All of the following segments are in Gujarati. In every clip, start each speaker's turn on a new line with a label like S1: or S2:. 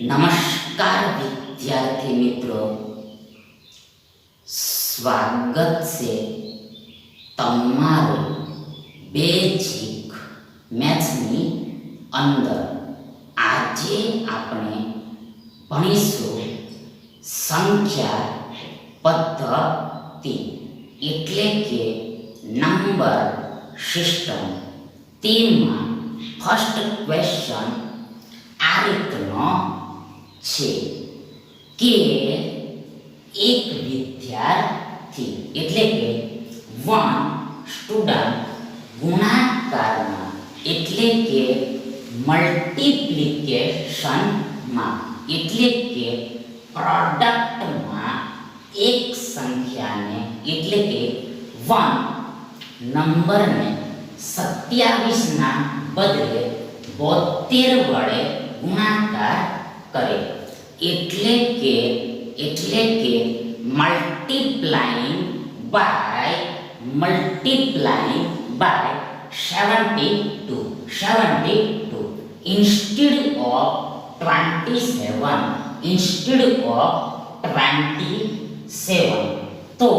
S1: નમસ્કાર વિદ્યાર્થી મિત્રો સ્વાગત છે તમારું બેઝિક મેથ્સની અંદર આજે આપણે ભણીશું સંખ્યા પદ્ધતિ એટલે કે નંબર સિસ્ટમ તેમાં ફર્સ્ટ ક્વેશ્ચન આ રીતનો से के एक विद्यार्थी म्हटले के वन शुदा गुणाकारना એટલે કે મલ્ટીપ્લિકેશન મ એટલે કે પ્રોડક્ટમાં એક સંખ્યાને એટલે કે 1 નંબરને 27 ના બદલે 72 વડે ગુણાકાર કરે एटले के multiplying by multiplying by 72 72 instead of 27 instead of 27 तो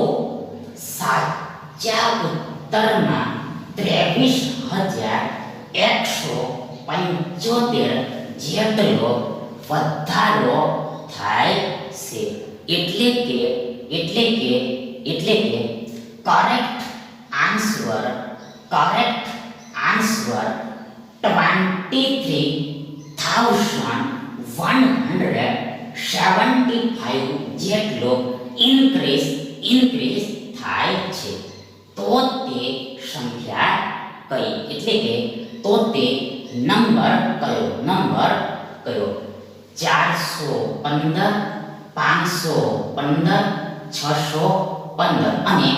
S1: साचा उत्तर में त्रेवीस हजार एक सौ पंचोतेर जितने बढ़ा लो फाइव से એટલે કે એટલે કે એટલે કે करेक्ट આન્સર करेक्ट આન્સર 23 100 175 જે લો ઇનક્રીસ ઇનક્રીસ 56 72 સંખ્યા કઈ એટલે કે 72 નંબર કયો નંબર કયો 415 515 615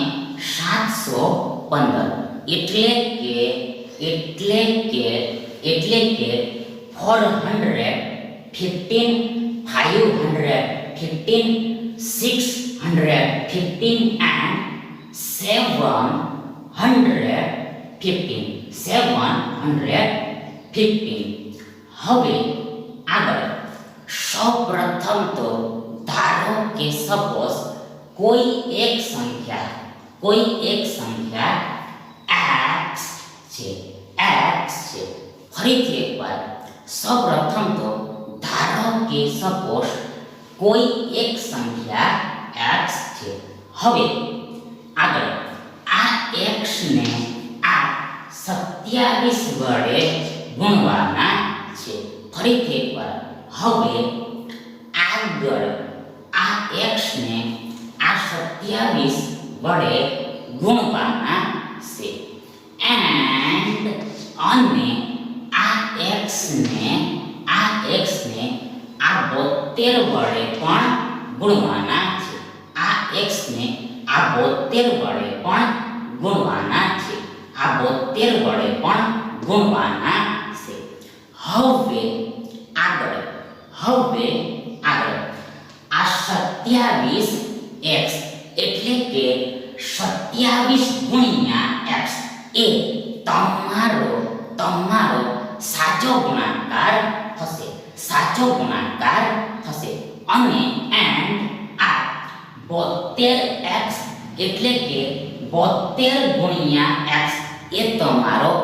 S1: एंड 715 એટલે કે એટલે કે એટલે કે 415 515 615 એન્ડ 715 715 હવે આગળ સૌપ્રથમ તો ધારો કે સપોઝ કોઈ એક સંખ્યા કોઈ એક સંખ્યા x છે x છે ફરીથી એકવાર સૌપ્રથમ તો ધારો કે સપોઝ કોઈ એક સંખ્યા x છે હવે આગળ આ x ને આ 27 વડે ગુણવાના છે ફરીથી એકવાર હવે આગળ આ એક્સને આ સત્યાવીસ વડે ગુણવાના છે એન્ડ અને આ એક્સને આ એક્સને આ બોતેર વડે પણ ગુણવાના છે આ એક્સને આ બોતેર વડે પણ ગુણવાના છે આ બોતેર વડે પણ ગુણવાના ચોવીસ ગુણ્યા એક્સ એ તમારો તમારો સાચો ગુણાકાર થશે સાચો ગુણાકાર થશે અને એન્ડ આ બોતેર એક્સ એટલે કે બોતેર ગુણ્યા એક્સ એ તમારો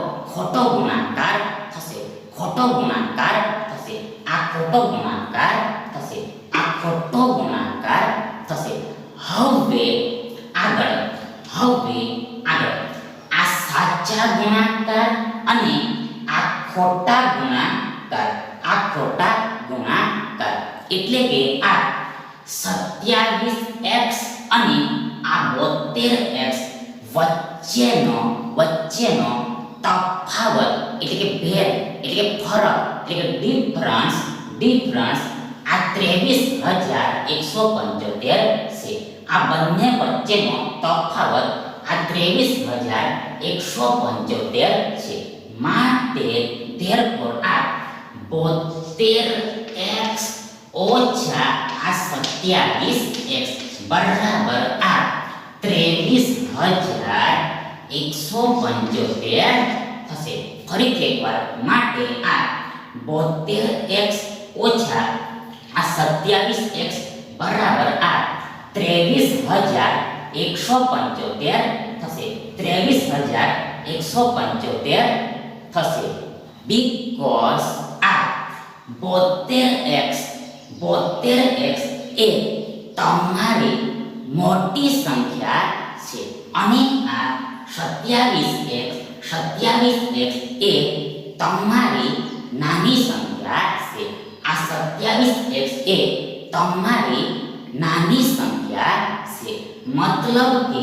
S1: ડિફરન્સ આ 23175 છે આ બંને વચ્ચેનો તફાવત આ 23175 છે માટે therefore આ 72x ઓછા આ 27x બરાબર આ 23175 થશે ફરીથી એકવાર માટે આ 72x ઓછા આ સત્યાવીસ એક્સ બરાબર આ ત્રેવીસ હજાર એકસો પંચોતેર થશે ત્રેવીસ હજાર એકસો પંચોતેર થશે બીકોઝ આ બોતેર એક્સ બોતેર એક્સ એ તમારી મોટી સંખ્યા છે અને આ સત્યાવીસ એક્સ સત્યાવીસ એક્સ એ તમારી નાની સંખ્યા છે યાની x એ તમારી નાની સંખ્યા છે મતલબ કે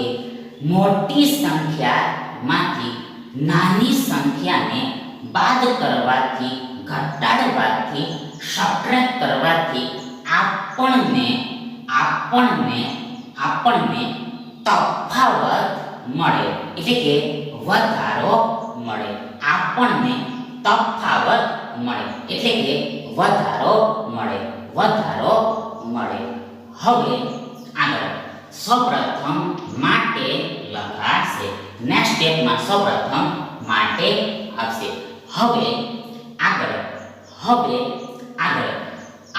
S1: મોટી સંખ્યામાંથી નાની સંખ્યાને બાદ કરવાથી ઘટતા ને બાદથી સરખત કરવાથી આપણને આપણને આપણને તફાવત મળે એટલે કે વધારો મળે આપણને તફાવત મળે એટલે કે વધારો મળે વધારો મળે હવે આગળ સૌપ્રથમ માટે લખાશે નેક્સ્ટ સ્ટેપમાં સૌપ્રથમ માટે આવશે હવે આગળ હવે આગળ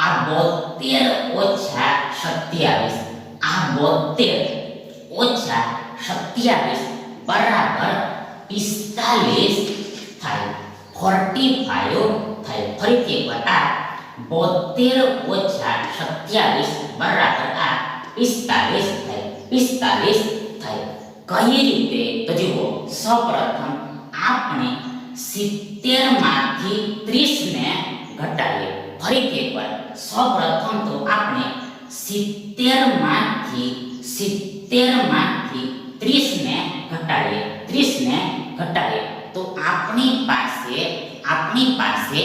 S1: આ બોતેર ઓછા સત્યાવીસ આ બોતેર ઓછા સત્યાવીસ બરાબર પિસ્તાલીસ થાય ફોર્ટી ફાઈવ થયું ફરીથી એકવાર આ બોતેર ઓછા સત્યાવીસ બરાબર આ પિસ્તાલીસ થાય પિસ્તાલીસ થાય કઈ રીતે તો જુઓ સૌપ્રથમ આપણે સિત્તેર માંથી ત્રીસ ને ઘટાડીએ ફરીથી એકવાર સૌપ્રથમ તો આપણે સિત્તેર માંથી સિત્તેર માંથી ત્રીસ ને ઘટાડીએ ત્રીસ ને ઘટાડીએ તો આપણી પાસે આપની પાસે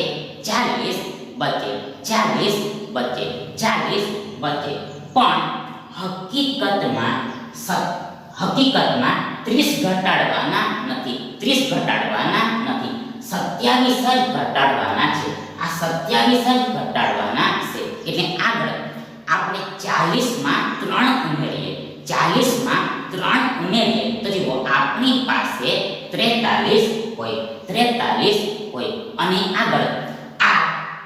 S1: ચાલીસ બચે ચાલીસ બચે ચાલીસ બચે પણ હકીકતમાં હકીકતમાં ત્રીસ ઘટાડવાના નથી ત્રીસ ઘટાડવાના નથી સત્યાવીસ જ ઘટાડવાના છે આ સત્યાવીસ જ ઘટાડવાના છે એટલે આગળ આપણે ચાલીસમાં ત્રણ ઉમેરીએ ચાલીસમાં ત્રણ ઉમેરીએ તો જુઓ આપની પાસે ત્રેતાલીસ હોય ત્રેતાલીસ હોય અને આગળ આ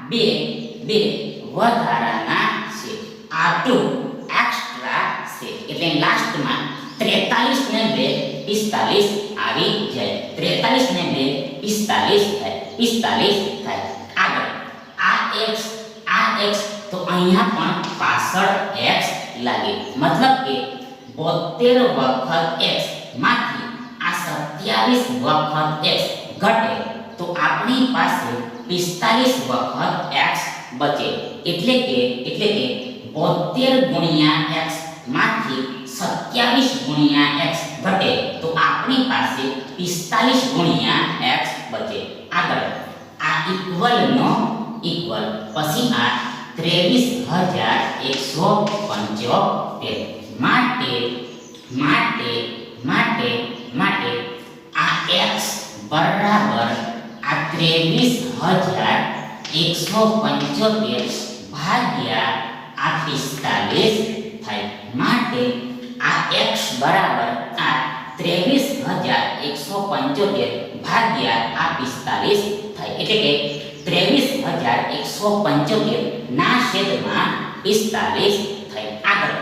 S1: બે બે વધારાના છે આ ટુ એક્સ્ટ્રા છે એટલે લાસ્ટમાં ત્રેતાલીસ ને બે પિસ્તાલીસ આવી જાય ત્રેતાલીસ ને બે પિસ્તાલીસ થાય પિસ્તાલીસ થાય આગળ આ એક્સ આ એક્સ તો અહીંયા પણ પાછળ એક્સ લાગે મતલબ કે બોતેર વખત એક્સ માંથી આ સત્યાવીસ વખત એક્સ ઘટે તો આપણી પાસે 45 વખત x બચે એટલે કે એટલે કે 72 ગુણ્યા x માંથી 27 ગુણ્યા x ઘટે તો આપણી પાસે 45 ગુણ્યા x બચે આગળ આ ઇક્વલ નો ઇક્વલ પછી આ 23175 માટે માટે માટે માટે આ x બરાબર 23175 भागिया 48 था मतलब a x = 8 23175 भागिया 48 था એટલે કે 23175 ના છેદમાં 48 થઈ આગળ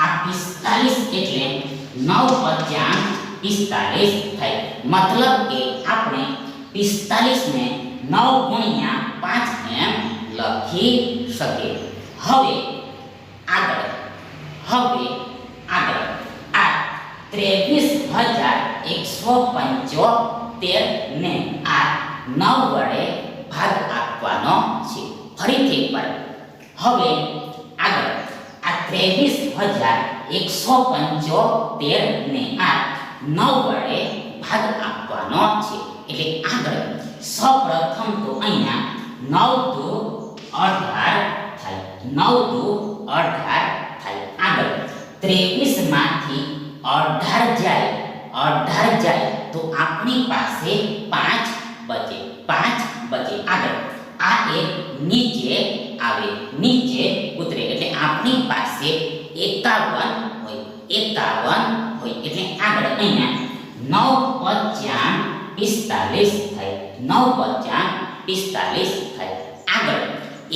S1: 48 એટલે 9 * 45 થઈ મતલબ કે આપણે પિસ્તાલીસને નવ ગુણ્યા પાંચ એમ લખી શકે હવે આગળ હવે આગળ આ ત્રેવીસ હજાર એકસો પંચોતેરને આ નવ વડે ભાગ આપવાનો છે ફરીથી એકવાર હવે આગળ આ ત્રેવીસ હજાર એકસો પંચોતેરને આ નવ વડે ભાગ આપવાનો છે એટલે આગળ સૌપ્રથમ તો અહીંયા નવ દો અઢાર થાય નવ દો અઢાર થાય આગળ ત્રેવીસ માંથી અઢાર જાય અઢાર જાય તો આપણી પાસે પાંચ બચે પાંચ બચે આગળ આ એક નીચે આવે નીચે ઉતરે એટલે આપણી પાસે એકાવન હોય એકાવન હોય એટલે આગળ અહીંયા નવ પચાસ પિસ્તાલીસ થાય નવ પચાસ પિસ્તાલીસ થાય આગળ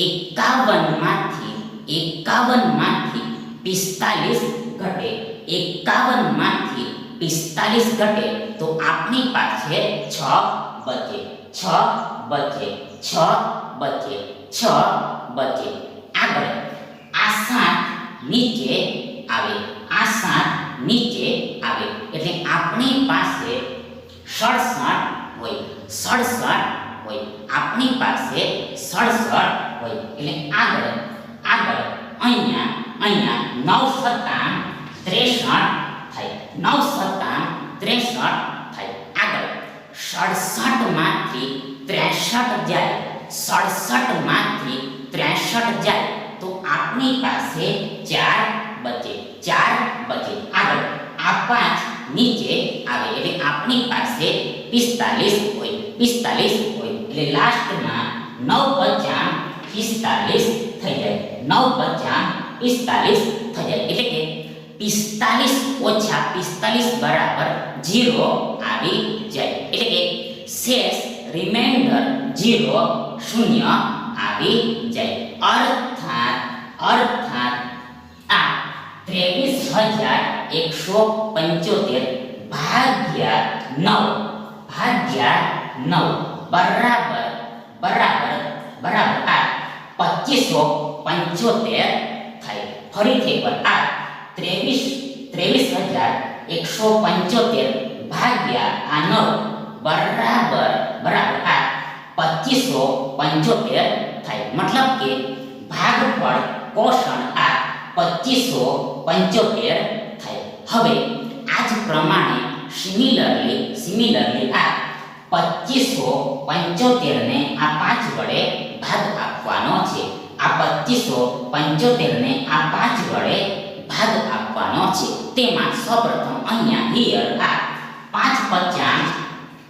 S1: એકાવનમાંથી એકાવનમાંથી પિસ્તાલીસ ઘટે એકાવનમાંથી પિસ્તાલીસ ઘટે તો આપની પાસે છ બચે છ બચે છ બચે છ બચે આગળ આ સાત નીચે આવે આ સાત નીચે આવે એટલે આપણી પાસે સડસઠ और सात वही आपनी पास है 66 वही એટલે આગળ આગળ અહીંયા અહીંયા 978 368 થાય 978 63 થાય આગળ 66 માંથી 368 બાદ જાય 66 માંથી 63 જાય તો આપની પાસે 4 બચે 4 બચે આગળ આ પાંચ नीचे आवे એટલે આપણી પાસે 45 હોય 45 હોય એટલે લાસ્ટ માં 9 50 45 થઈ જાય 9 50 45 થઈ જાય એટલે કે 45 ઓછા 45 બરાબર 0 આવી જાય એટલે કે શેષ રિમાઇન્ડર 0 શૂન્ય આવી જાય અર્થાત અર્થાત ત્રેવીસ હજાર એકસો પંચોતેર ભાગ્યા નવ ભાગ્યા નવ બરાબર બરાબર બરાબર આ પચીસો પંચોતેર થાય ફરીથી એકવાર ત્રેવીસ ત્રેવીસ હજાર એકસો પંચોતેર ભાગ્યા આ નવ બરાબર બરાબર આ પચીસો પંચોતેર થાય મતલબ કે ભાગફળ કોષણ આ પચીસો પંચોતેર થયો હવે આ જ પ્રમાણે સિમિલરલી સિમિલરલી આ પચીસો પંચોતેરને આ પાંચ વડે ભાગ આપવાનો છે આ પચીસો પંચોતેરને આ પાંચ વડે ભાગ આપવાનો છે તેમાં સૌપ્રથમ અહીંયા હિયર આ પાંચ પચાસ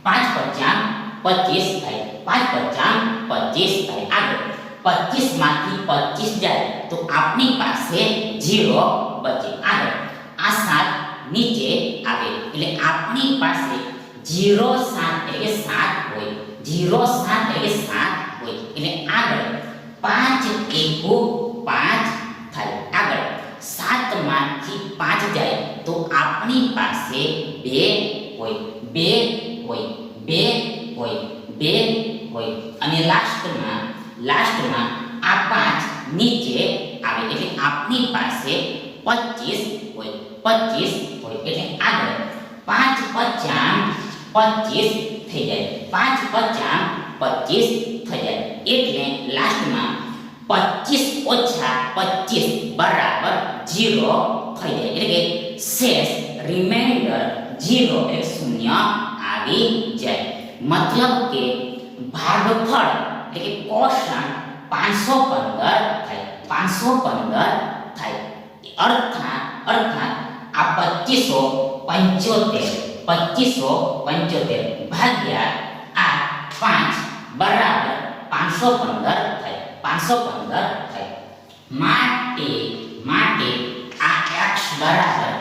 S1: પાંચ પચાસ પચીસ થાય પાંચ પચાસ પચીસ થાય આગળ પચીસ માંથી પચીસ જાય તો આપની પાસે ઝીરો બચે આગળ આ સાત નીચે આવે એટલે આપની પાસે ઝીરો સાત એટલે સાત હોય ઝીરો સાત એટલે સાત હોય એટલે આગળ પાંચ એકુ પાંચ થાય આગળ સાતમાંથી પાંચ જાય તો આપની પાસે બે હોય બે હોય બે હોય બે હોય અને લાસ્ટમાં लास्ट में आप पांच नीचे आवे એટલે આપની પાસે 25 હોય 25 હોય એટલે આદત 5 50 25 થઈ જાય 5025 થઈ જાય એટલે लास्टમાં 25 - 25 = 0 થઈ જાય એટલે કે સેસ રેમેન્ડર 0 એ શૂન્ય આવી જાય મતલબ કે ભાગફળ એટલે કે કોષણ પાંચસો પંદર થાય પાંચસો પંદર થાય અર્થાત અર્થાત આ પચીસો પંચોતેર પચીસો પંચોતેર ભાગ્યા આ પાંચ બરાબર પાંચસો પંદર થાય પાંચસો પંદર થાય માટે માટે આ એક્સ બરાબર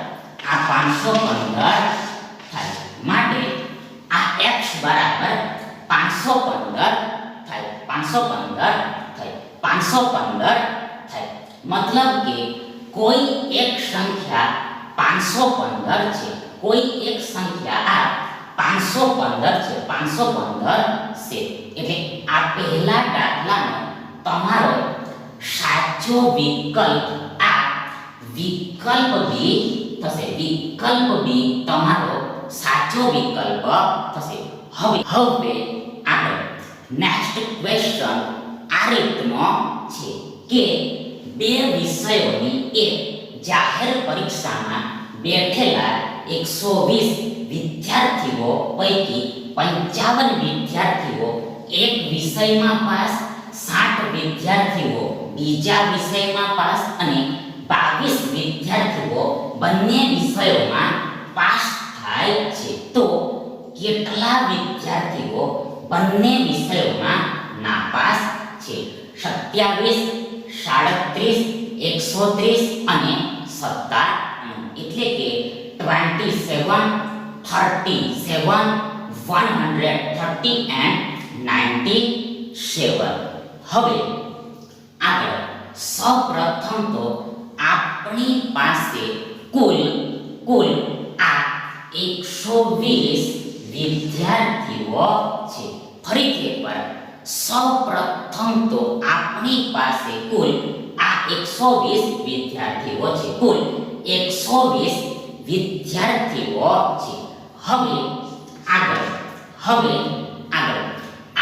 S1: આ પાંચસો પંદર થાય માટે આ એક્સ બરાબર પાંચસો પંદર પાંચસો પંદર થઈ પાંચસો પંદર થઈ મતલબ કે કોઈ એક સંખ્યા પાંચસો પંદર છે કોઈ એક સંખ્યા આ પાંચસો પંદર છે પાંચસો પંદર છે એટલે આ પહેલા દાખલાનો તમારો સાચો વિકલ્પ આ વિકલ્પ બી થશે વિકલ્પ બી તમારો સાચો વિકલ્પ થશે હવે હવે નેક્સ્ટ ક્વેશ્ચન આ રીતનો છે કે બે વિષયોની એક જાહેર પરીક્ષામાં બેઠેલા 120 વિદ્યાર્થીઓ પૈકી 55 વિદ્યાર્થીઓ એક વિષયમાં પાસ 60 વિદ્યાર્થીઓ બીજા વિષયમાં પાસ અને 22 વિદ્યાર્થીઓ બંને વિષયોમાં પાસ થાય છે તો કેટલા વિદ્યાર્થીઓ બંને વિષયોમાં નાપાસ છે સત્યાવીસ સાડત્રીસ એકસો ત્રીસ અને સત્તાણું એટલે કે twenty seven thirty seven one hundred thirty and ninety seven હવે આગળ સૌપ્રથમ તો આપણી પાસે કુલ કુલ આ એકસો વીસ વિદ્યાર્થીઓ ફરીથી એકવાર સૌપ્રથમ તો આપણી પાસે કુલ આ 120 વિદ્યાર્થીઓ છે કુલ 120 વિદ્યાર્થીઓ છે હવે આગળ હવે આગળ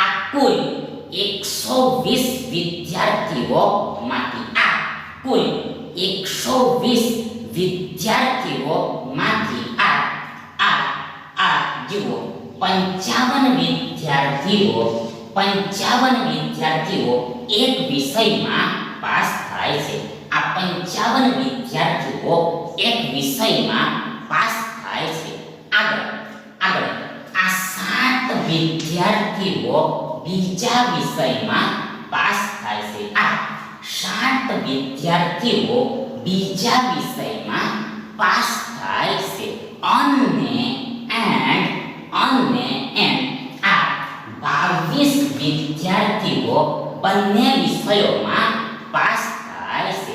S1: આ કુલ 120 વિદ્યાર્થીઓમાંથી આ કુલ 120 વિદ્યાર્થીઓમાંથી આ આ આ જુઓ પંચાવન વિદ્યાર્થીઓ પંચાવન વિદ્યાર્થીઓ એક વિષયમાં પાસ થાય છે આ પંચાવન વિદ્યાર્થીઓ એક વિષયમાં પાસ થાય છે આગળ આગળ આ સાત વિદ્યાર્થીઓ બીજા વિષયમાં પાસ થાય છે આ સાત વિદ્યાર્થીઓ બીજા વિષયમાં પાસ થાય છે અને એન્ડ अन्य एम आ बावीस विद्यार्थीओ अन्य विषयों में पास कराए से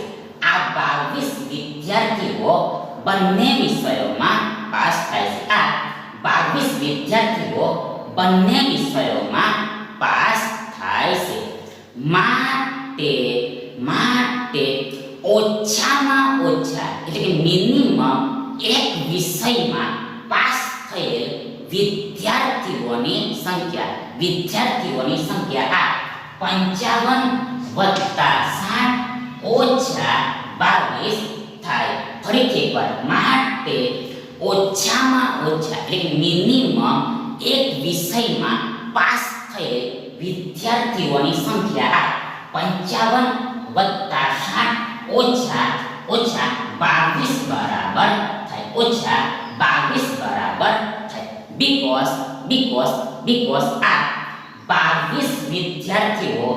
S1: आ बावीस विद्यार्थीओ अन्य विषयों में पास कराए से आ बावीस विद्यार्थीओ अन्य विषयों में पास कराए से माटे माटे ओछा मा ओछा इतने मिनिमम एक विषय में पास कराए विद्यार्थियों की संख्या विद्यार्थियों की संख्या आ पंचावन वत्ता साठ ओछा बावीस थाय फरी एक बार माटे ओछा मा ओछा एक मिनिमम एक विषय मा पास थे विद्यार्थियों की संख्या आ पंचावन वत्ता साठ ओछा ओछा बावीस बराबर थाय ओछा बावीस बराबर બીકોસ બીકોસ બીકોસ આ બાવીસ વિદ્યાર્થીઓ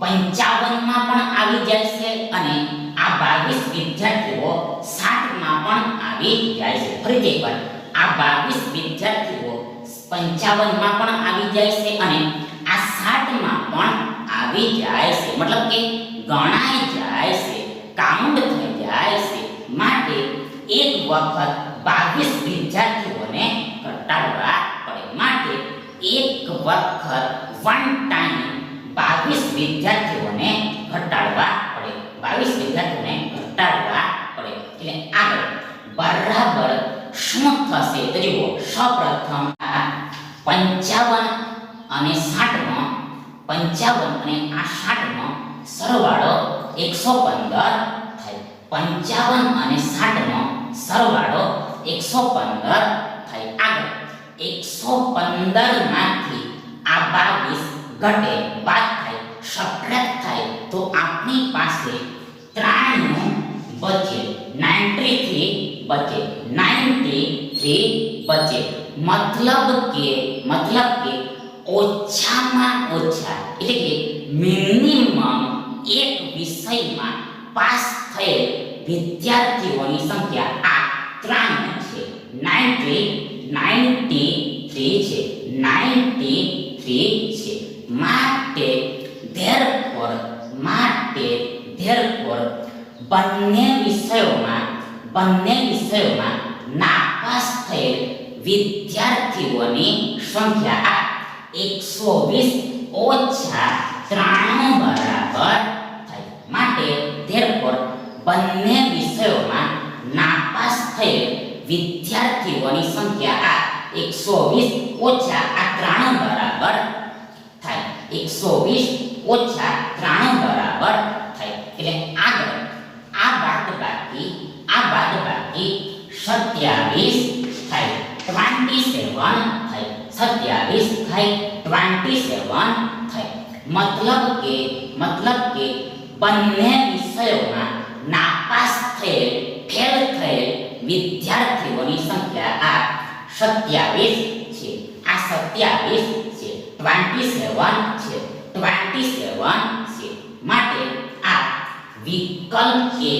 S1: પંચાવનમાં પણ આવી જાય છે અને આ બાવીસ વિદ્યાર્થીઓ સાઠમાં પણ આવી જાય છે ફરીથી એકવાર આ બાવીસ વિદ્યાર્થીઓ પંચાવનમાં પણ આવી જાય છે અને આ સાઠમાં પણ આવી જાય છે મતલબ કે ગણાઈ જાય છે કાઉન્ટ થઈ જાય છે માટે એક વખત બાવીસ વિદ્યાર્થીઓને ઘટાડવા પડે માટે એક વખત વન ટાઈમ બાવીસ વિદ્યાર્થીઓને ઘટાડવા પડે બાવીસ વિદ્યાર્થીઓને ઘટાડવા પડે એટલે આગળ બરાબર શું થશે તો જુઓ સૌપ્રથમ પંચાવન અને સાઠમાં પંચાવન અને આ સાઠનો સરવાળો એકસો પંદર થાય પંચાવન અને સાઠનો સરવાળો એકસો પંદર એકસો પંદર માંથી આ બાવીસ ઘટે બાદ થાય સબટ્રેક્ટ થાય તો આપણી પાસે ત્રાણું બચે નાઇન્ટી થ્રી બચે નાઇન્ટી થ્રી બચે મતલબ કે મતલબ કે ઓછામાં ઓછા એટલે કે મિનિમમ એક વિષયમાં પાસ થયેલ વિદ્યાર્થીઓની સંખ્યા આ ત્રાણું છે નાઇન્ટી નાઇન્ટી થ્રી છે નાઇન્ટી થ્રી છે માટે ધેરફોર માટે ધેરફોર બંને વિષયોમાં બંને વિષયોમાં નાપાસ થયેલ વિદ્યાર્થીઓની સંખ્યા એકસો વીસ ઓછા ત્રાણું બરાબર થાય માટે ધેરફોર બંને વિષયોમાં નાપાસ થયેલ વિદ્યાર્થીઓની સંખ્યા આ એકસો વીસ ઓછા આ ત્રાણું બરાબર થાય એકસો વીસ ઓછા ત્રાણું બરાબર થાય એટલે આગળ આ બાદ બાકી આ બાદ બાકી સત્યાવીસ થાય ટ્વેન્ટી સેવન થાય સત્યાવીસ થાય ટ્વેન્ટી સેવન થાય મતલબ કે મતલબ કે બંને વિષયોમાં નાપાસ થયેલ ફેલ થયેલ વિદ્યાર્થીઓની સંખ્યા આ સત્યાવીસ છે આ સત્યાવીસ છે ટ્વેન્ટી સેવન છે ટ્વેન્ટી સેવન છે માટે આ વિકલ્પ કે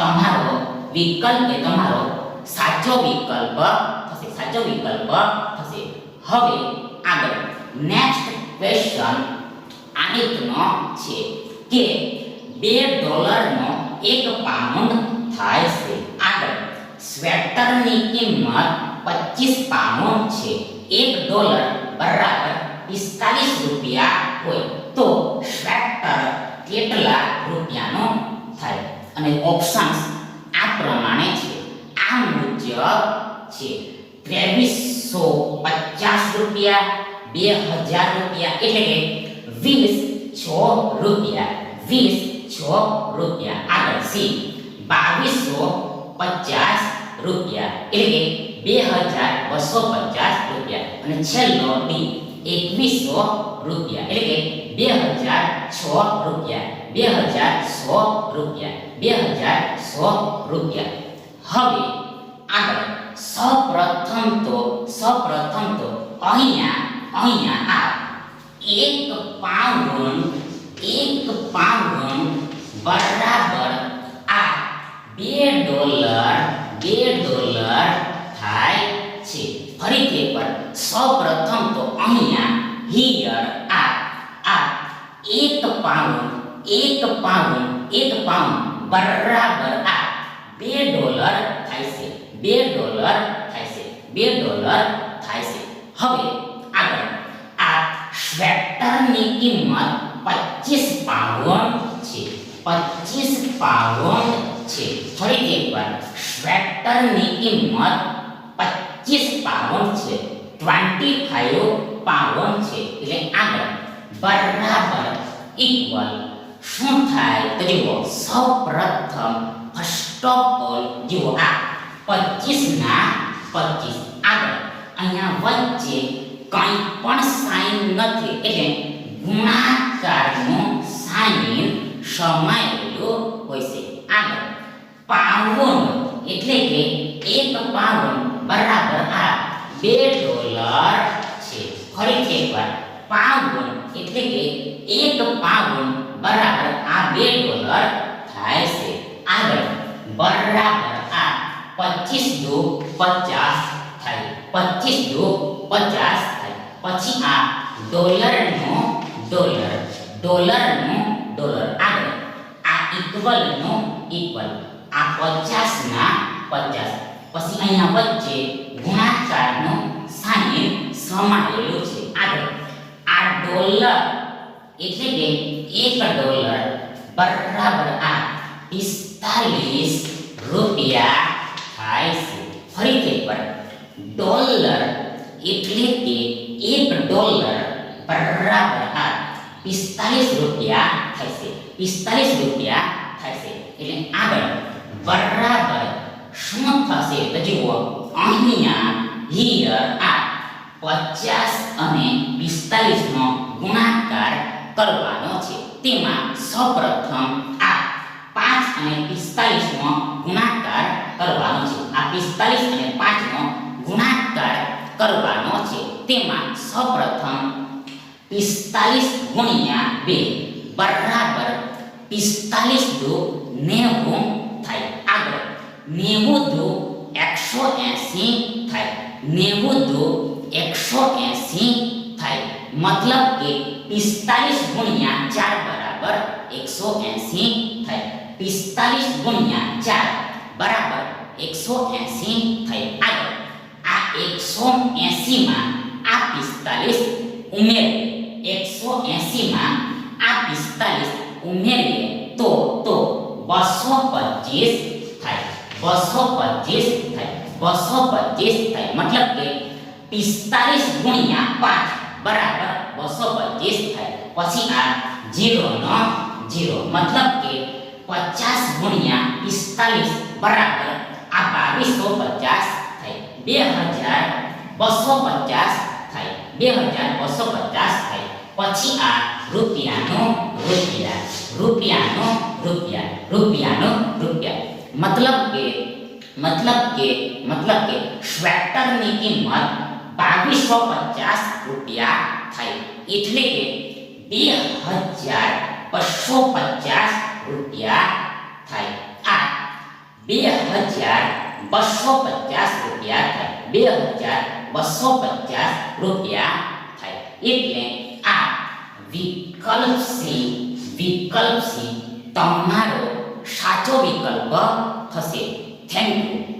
S1: તમારો વિકલ્પ કે તમારો સાચો વિકલ્પ થશે સાચો વિકલ્પ થશે હવે આગળ નેક્સ્ટ ક્વેશ્ચન આનિતનો છે કે બે ડોલરનો એક પાઉન્ડ થાય છે આગળ સ્વેટરની કિંમત પચીસ પાઉન્ડ છે એક ડોલર બરાબર પિસ્તાલીસ રૂપિયા હોય તો ટ્રેક્ટર કેટલા રૂપિયાનો થાય અને ઓપ્શન્સ આ પ્રમાણે છે આ મુજબ છે ત્રેવીસો પચાસ રૂપિયા બે હજાર રૂપિયા એટલે કે વીસ છ રૂપિયા વીસ છ રૂપિયા આગળ સી બાવીસો પચાસ રૂપિયા એટલે કે 2250 और 600 2100 रुपए એટલે કે 2006 રૂપિયા 2100 રૂપિયા 2100 રૂપિયા હવે આગળ સૌપ્રથમ તો સૌપ્રથમ અહીંયા અહીંયા આવ 1 પાઉન્ડ 1 પાઉન્ડ બરાબર આ 2 ડોલર 1.5 ડોલર થાય છે ફરીથી એકવાર સૌપ્રથમ તો અહીંયા હિયર આ આ એક પાઉન્ડ એક પાઉન્ડ એક પાઉન્ડ બરાબર આ બે ડોલર થાય છે બે ડોલર થાય છે બે ડોલર થાય છે હવે આગળ આ સ્વેટરની કિંમત પચીસ પાઉન્ડ છે પચીસ પાઉન્ડ છે ફરીથી એકવાર સ્વેટરની કિંમત પચીસ પાવન છે ટ્વેન્ટી ફાઈવ પાવન છે એટલે આગળ બરાબર ઇક્વલ શું થાય તો જુઓ સૌ પ્રથમ ફર્સ્ટ ઓફ ઓલ જુઓ આ પચીસ ના પચીસ આગળ અહીંયા વચ્ચે કંઈ પણ સાઇન નથી એટલે ગુણાકારનો સાઇન સમાયેલો હોય છે આગળ પાવન એટલે કે એક પાવન બરાબર આ બે ડોલર છે ફરીથી એકવાર પાઉન્ડ એટલે કે એક પાઉન્ડ બરાબર આ બે ડોલર થાય છે આગળ બરાબર આ પચીસ દો પચાસ થાય પચીસ દો પચાસ થાય પછી આ ડોલરનો ડોલર ડોલરનો ડોલર આગળ આ ઇક્વલનો ઇક્વલ આ પચાસના પચાસ પછી અહીંયા વચ્ચે વ્યાચારનો સાનિલ સમાયેલો છે આગળ આ ડોલર એટલે કે એક ડોલર બરાબર આ પિસ્તાલીસ રૂપિયા થાય છે ફરીથી પર ડોલર એટલે કે એક ડોલર બરાબર આ પિસ્તાલીસ રૂપિયા થાય છે પિસ્તાલીસ રૂપિયા થાય છે એટલે આગળ બરાબર શું થશે તો જુઓ અહીંયા હિયર આ પચાસ અને પિસ્તાલીસનો ગુણાકાર કરવાનો છે તેમાં સૌપ્રથમ આ પાંચ અને પિસ્તાલીસનો ગુણાકાર કરવાનો છે આ પિસ્તાલીસ અને પાંચનો ગુણાકાર કરવાનો છે તેમાં સૌપ્રથમ પિસ્તાલીસ ગુણ્યા બે બરાબર પિસ્તાલીસ દો નેવું થાય मतलब के पिस्तालीस गुणिया चार बराबर एक सौ ऐसी थे पिस्तालीस गुणिया चार बराबर एक सौ ऐसी थे आगे आ एक सौ ऐसी में आ पिस्तालीस उमेर एक सौ ऐसी में आ पिस्तालीस उमेर तो तो बसो पच्चीस थे બસો પચીસ થાય બસો પચીસ થાય મતલબ કે પિસ્તાલીસ ગુણ્યા પાંચ બરાબર બસો પચીસ થાય પછી આ જીરો નો જીરો મતલબ કે પચાસ ગુણ્યા પિસ્તાલીસ બરાબર આ બાવીસો પચાસ થાય બે હજાર બસો પચાસ થાય બે હજાર બસો પચાસ થાય પછી આ રૂપિયાનો રૂપિયા રૂપિયાનો રૂપિયા રૂપિયાનો રૂપિયા मतलब के मतलब के मतलब के स्वेटर की कीमत बावीस सौ पचास रुपया थी इतने के बी हजार बसो पचास रुपया थी आ बी हजार बसो पचास रुपया थी बी हजार बसो पचास रुपया थी इतने आ विकल्प सी विकल्प सी तमारो સાચો વિકલ્પ થશે થેન્ક યુ